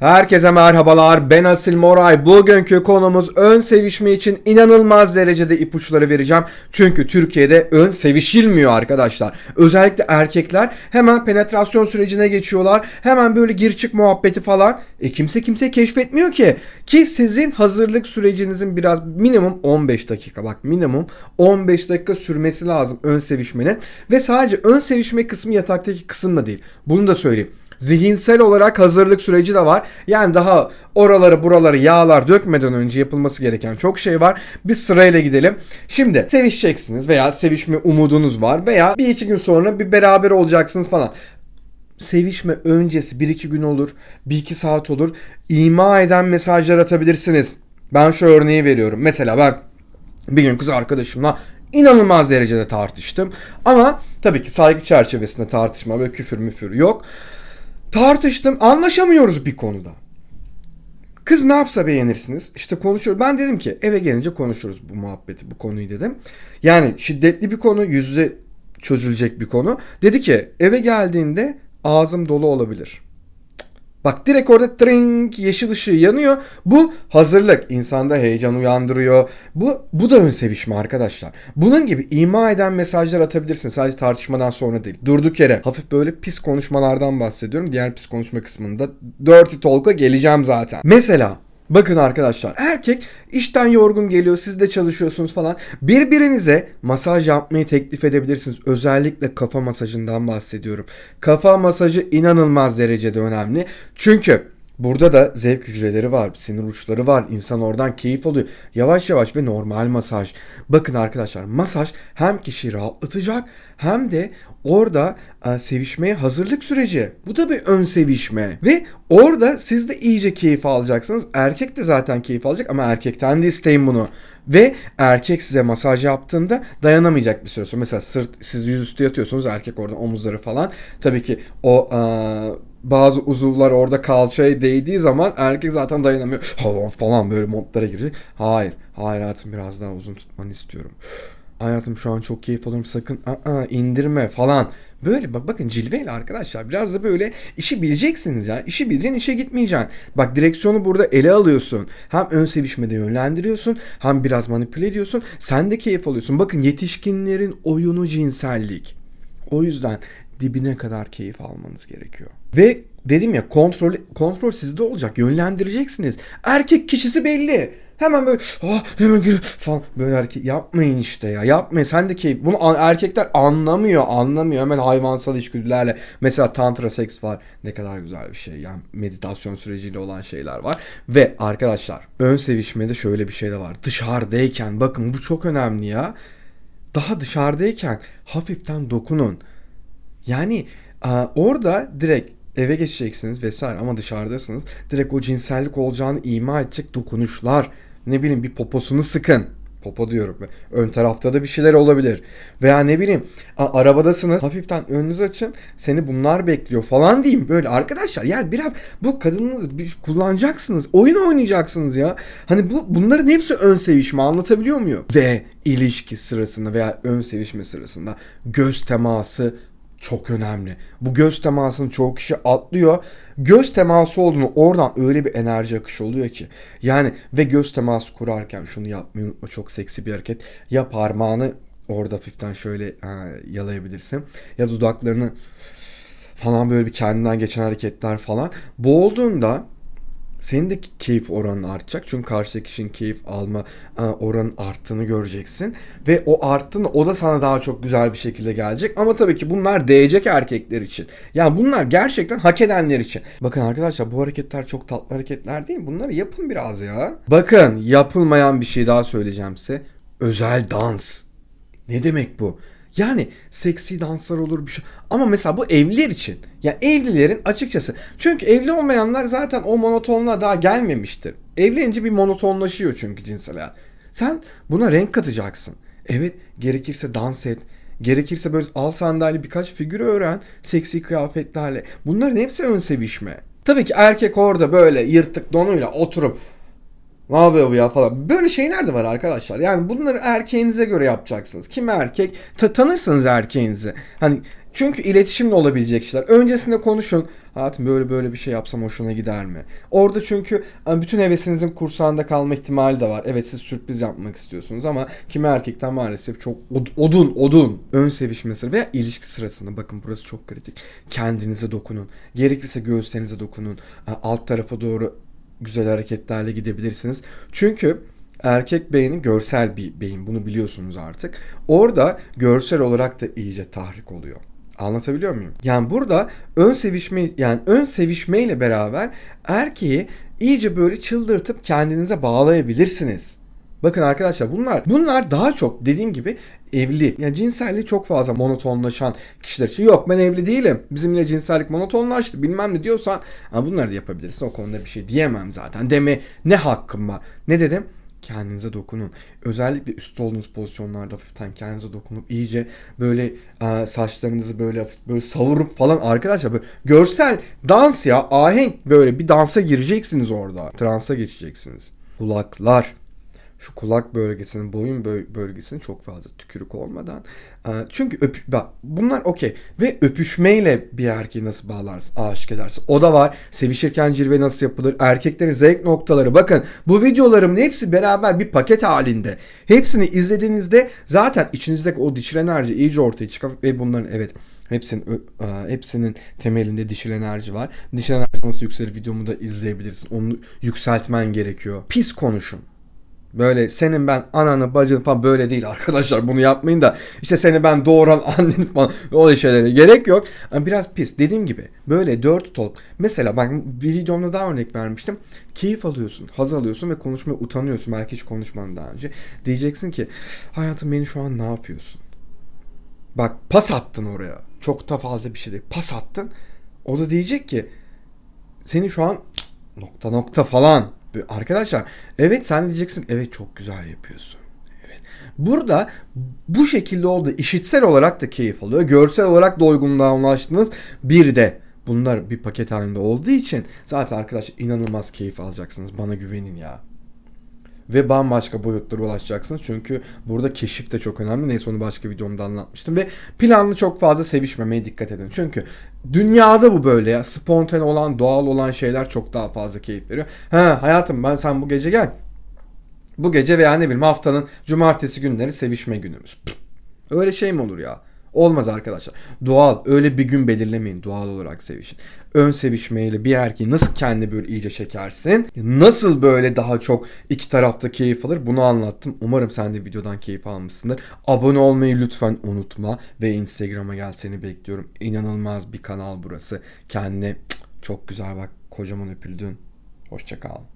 Herkese merhabalar ben Asil Moray. Bugünkü konumuz ön sevişme için inanılmaz derecede ipuçları vereceğim. Çünkü Türkiye'de ön sevişilmiyor arkadaşlar. Özellikle erkekler hemen penetrasyon sürecine geçiyorlar. Hemen böyle gir çık muhabbeti falan. E kimse kimse keşfetmiyor ki. Ki sizin hazırlık sürecinizin biraz minimum 15 dakika bak minimum 15 dakika sürmesi lazım ön sevişmenin. Ve sadece ön sevişme kısmı yataktaki kısım da değil. Bunu da söyleyeyim. Zihinsel olarak hazırlık süreci de var. Yani daha oraları buraları yağlar dökmeden önce yapılması gereken çok şey var. Biz sırayla gidelim. Şimdi sevişeceksiniz veya sevişme umudunuz var veya bir iki gün sonra bir beraber olacaksınız falan. Sevişme öncesi 1-2 gün olur, 1-2 saat olur. İma eden mesajlar atabilirsiniz. Ben şu örneği veriyorum. Mesela ben bir gün kız arkadaşımla inanılmaz derecede tartıştım. Ama tabii ki saygı çerçevesinde tartışma böyle küfür müfür yok. Tartıştım anlaşamıyoruz bir konuda. Kız ne yapsa beğenirsiniz. İşte konuşuyor. Ben dedim ki eve gelince konuşuruz bu muhabbeti, bu konuyu dedim. Yani şiddetli bir konu, yüz yüze çözülecek bir konu. Dedi ki eve geldiğinde ağzım dolu olabilir. Bak direkt orada tring yeşil ışığı yanıyor. Bu hazırlık. insanda heyecan uyandırıyor. Bu bu da ön sevişme arkadaşlar. Bunun gibi ima eden mesajlar atabilirsin. Sadece tartışmadan sonra değil. Durduk yere hafif böyle pis konuşmalardan bahsediyorum. Diğer pis konuşma kısmında dirty talk'a geleceğim zaten. Mesela Bakın arkadaşlar erkek işten yorgun geliyor siz de çalışıyorsunuz falan. Birbirinize masaj yapmayı teklif edebilirsiniz. Özellikle kafa masajından bahsediyorum. Kafa masajı inanılmaz derecede önemli. Çünkü Burada da zevk hücreleri var, sinir uçları var. İnsan oradan keyif alıyor. Yavaş yavaş ve normal masaj. Bakın arkadaşlar masaj hem kişiyi rahatlatacak hem de orada e, sevişmeye hazırlık süreci. Bu da bir ön sevişme. Ve orada siz de iyice keyif alacaksınız. Erkek de zaten keyif alacak ama erkekten de isteyin bunu. Ve erkek size masaj yaptığında dayanamayacak bir süre sonra. Mesela sırt siz yüzüstü yatıyorsunuz erkek oradan omuzları falan. Tabii ki o e, bazı uzuvlar orada kalçaya değdiği zaman erkek zaten dayanamıyor falan böyle modlara girecek. Hayır. Hayır hayatım biraz daha uzun tutmanı istiyorum. Hayatım şu an çok keyif alıyorum sakın aa, indirme falan. Böyle bak bakın cilveyle arkadaşlar biraz da böyle işi bileceksiniz ya. İşi bileceksin işe gitmeyeceksin. Bak direksiyonu burada ele alıyorsun. Hem ön sevişmede yönlendiriyorsun hem biraz manipüle ediyorsun. Sen de keyif alıyorsun. Bakın yetişkinlerin oyunu cinsellik. O yüzden dibine kadar keyif almanız gerekiyor. Ve dedim ya kontrol kontrol sizde olacak. Yönlendireceksiniz. Erkek kişisi belli. Hemen böyle ah, hemen gir falan böyle erkek yapmayın işte ya. Yapmayın. Sen de keyif. Bunu erkekler anlamıyor. Anlamıyor. Hemen hayvansal içgüdülerle mesela tantra seks var. Ne kadar güzel bir şey. Yani meditasyon süreciyle olan şeyler var. Ve arkadaşlar ön sevişmede şöyle bir şey de var. Dışarıdayken bakın bu çok önemli ya. Daha dışarıdayken hafiften dokunun. Yani orada direkt eve geçeceksiniz vesaire ama dışarıdasınız. Direkt o cinsellik olacağını ima edecek dokunuşlar. Ne bileyim bir poposunu sıkın. Popo diyorum. Ön tarafta da bir şeyler olabilir. Veya ne bileyim arabadasınız hafiften önünüzü açın. Seni bunlar bekliyor falan diyeyim. Böyle arkadaşlar yani biraz bu kadınınızı kullanacaksınız. Oyun oynayacaksınız ya. Hani bu bunların hepsi ön sevişme anlatabiliyor muyum? Ve ilişki sırasında veya ön sevişme sırasında göz teması çok önemli. Bu göz temasını çoğu kişi atlıyor. Göz teması olduğunu oradan öyle bir enerji akışı oluyor ki. Yani ve göz teması kurarken şunu yapmayı unutma çok seksi bir hareket. Ya parmağını orada hafiften şöyle ha, yalayabilirsin. Ya dudaklarını falan böyle bir kendinden geçen hareketler falan. Bu olduğunda senin de keyif oranın artacak. Çünkü karşıdaki kişinin keyif alma e, oranın arttığını göreceksin. Ve o arttığında o da sana daha çok güzel bir şekilde gelecek. Ama tabii ki bunlar değecek erkekler için. Yani bunlar gerçekten hak edenler için. Bakın arkadaşlar bu hareketler çok tatlı hareketler değil. Bunları yapın biraz ya. Bakın yapılmayan bir şey daha söyleyeceğim size. Özel dans. Ne demek bu? Yani seksi danslar olur bir şey. Ama mesela bu evliler için. Ya yani evlilerin açıkçası. Çünkü evli olmayanlar zaten o monotonluğa daha gelmemiştir. Evlenince bir monotonlaşıyor çünkü cinsel hayat. Sen buna renk katacaksın. Evet gerekirse dans et. Gerekirse böyle al sandalye birkaç figür öğren. Seksi kıyafetlerle. Bunların hepsi ön sevişme. Tabii ki erkek orada böyle yırtık donuyla oturup ne yapıyor bu ya falan. Böyle şeyler de var arkadaşlar. Yani bunları erkeğinize göre yapacaksınız. Kim erkek? Ta tanırsınız erkeğinizi. Hani çünkü iletişimle olabilecek şeyler. Öncesinde konuşun. hayatım böyle böyle bir şey yapsam hoşuna gider mi? Orada çünkü bütün hevesinizin kursağında kalma ihtimali de var. Evet siz sürpriz yapmak istiyorsunuz ama kimi erkekten maalesef çok od- odun odun ön sevişmesi veya ilişki sırasında bakın burası çok kritik. Kendinize dokunun. Gerekirse göğüslerinize dokunun. Alt tarafa doğru güzel hareketlerle gidebilirsiniz. Çünkü erkek beyni görsel bir beyin. Bunu biliyorsunuz artık. Orada görsel olarak da iyice tahrik oluyor. Anlatabiliyor muyum? Yani burada ön sevişme yani ön sevişmeyle beraber erkeği iyice böyle çıldırtıp kendinize bağlayabilirsiniz. Bakın arkadaşlar bunlar bunlar daha çok dediğim gibi evli. Yani cinselliği çok fazla monotonlaşan kişiler için. Yok ben evli değilim. Bizimle cinsellik monotonlaştı bilmem ne diyorsan ha, bunları da yapabilirsin. O konuda bir şey diyemem zaten. Deme ne hakkım var. Ne dedim? Kendinize dokunun. Özellikle üstte olduğunuz pozisyonlarda hafiften kendinize dokunup iyice böyle e, saçlarınızı böyle böyle savurup falan arkadaşlar böyle görsel dans ya ahenk böyle bir dansa gireceksiniz orada. Transa geçeceksiniz. Kulaklar şu kulak bölgesinin, boyun bö- bölgesinin çok fazla tükürük olmadan. e, Çünkü öp bak bunlar okey. Ve öpüşmeyle bir erkeği nasıl bağlarsın, aşık edersin. O da var. Sevişirken cilve nasıl yapılır, erkeklerin zevk noktaları. Bakın bu videolarımın hepsi beraber bir paket halinde. Hepsini izlediğinizde zaten içinizdeki o dişil enerji iyice ortaya çıkar ve bunların evet Hepsinin e, hepsinin temelinde dişil enerji var. Dişil enerji nasıl yükselir videomu da izleyebilirsin. Onu yükseltmen gerekiyor. Pis konuşun. Böyle senin ben ananı bacını falan böyle değil arkadaşlar bunu yapmayın da işte seni ben doğuran anneni falan öyle şeylere gerek yok. Ama Biraz pis dediğim gibi böyle dört talk mesela ben bir videomda daha örnek vermiştim. Keyif alıyorsun, haz alıyorsun ve konuşmaya utanıyorsun belki hiç konuşmadın daha önce. Diyeceksin ki hayatım beni şu an ne yapıyorsun? Bak pas attın oraya. Çok da fazla bir şey değil. Pas attın. O da diyecek ki seni şu an nokta nokta falan. Arkadaşlar evet sen diyeceksin evet çok güzel yapıyorsun. Evet. Burada bu şekilde oldu. İşitsel olarak da keyif alıyor. Görsel olarak da uygunluğa ulaştınız. Bir de bunlar bir paket halinde olduğu için zaten arkadaşlar inanılmaz keyif alacaksınız. Bana güvenin ya ve bambaşka boyutlara ulaşacaksınız. Çünkü burada keşif de çok önemli. Neyse onu başka videomda anlatmıştım. Ve planlı çok fazla sevişmemeye dikkat edin. Çünkü dünyada bu böyle ya. Spontane olan, doğal olan şeyler çok daha fazla keyif veriyor. Ha hayatım ben sen bu gece gel. Bu gece veya ne bileyim haftanın cumartesi günleri sevişme günümüz. Öyle şey mi olur ya? Olmaz arkadaşlar. Doğal öyle bir gün belirlemeyin. Doğal olarak sevişin. Ön sevişmeyle bir erkeği nasıl kendi böyle iyice çekersin? Nasıl böyle daha çok iki tarafta keyif alır? Bunu anlattım. Umarım sen de videodan keyif almışsındır. Abone olmayı lütfen unutma. Ve Instagram'a gel seni bekliyorum. İnanılmaz bir kanal burası. Kendine çok güzel bak. Kocaman öpüldün. Hoşçakal.